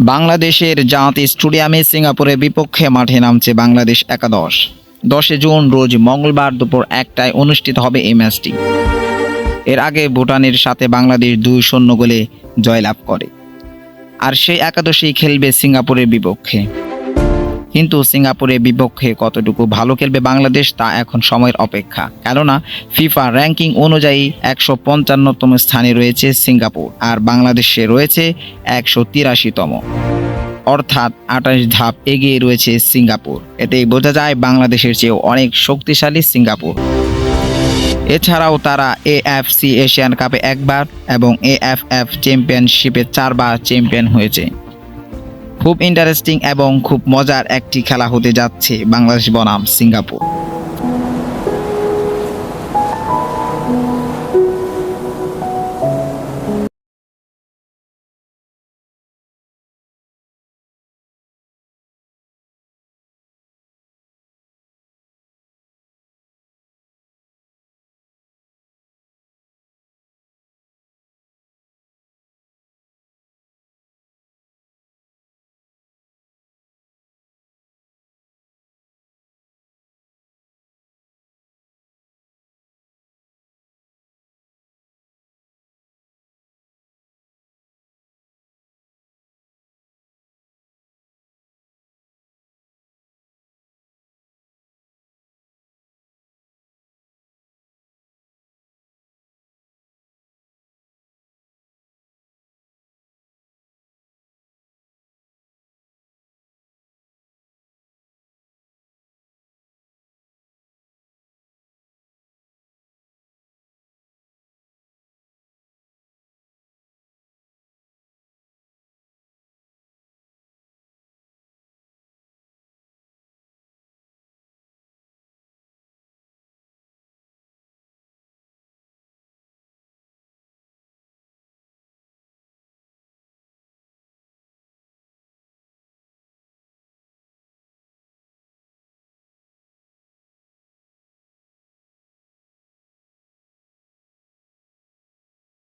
বাংলাদেশের জাত স্টুডিয়ামে সিঙ্গাপুরের বিপক্ষে মাঠে নামছে বাংলাদেশ একাদশ। দশে জুন রোজ মঙ্গলবার দুপুর একটায় অনুষ্ঠিত হবে এই ম্যাচটি। এর আগে ভুটানের সাথে বাংলাদেশ দুই শূন্য গোলে জয়লাভ করে। আর সেই একাদশেই খেলবে সিঙ্গাপুরের বিপক্ষে। কিন্তু সিঙ্গাপুরের বিপক্ষে কতটুকু ভালো খেলবে বাংলাদেশ তা এখন সময়ের অপেক্ষা। কেননা, ফিফা র্যাঙ্কিং অনুযায়ী একশো পঞ্চান্নতম স্থানে রয়েছে সিঙ্গাপুর আর বাংলাদেশে রয়েছে একশো তিরাশিতম। অর্থাৎ আঠাশ ধাপ এগিয়ে রয়েছে সিঙ্গাপুর। এতেই বোঝা যায় বাংলাদেশের চেয়েও অনেক শক্তিশালী সিঙ্গাপুর। এছাড়াও তারা এএফসি এশিয়ান কাপে একবার এবং এএফএফ চ্যাম্পিয়নশিপে চারবার চ্যাম্পিয়ন হয়েছে। খুব ইন্টারেস্টিং এবং খুব মজার একটি খেলা হতে যাচ্ছে বাংলাদেশ বনাম সিঙ্গাপুর।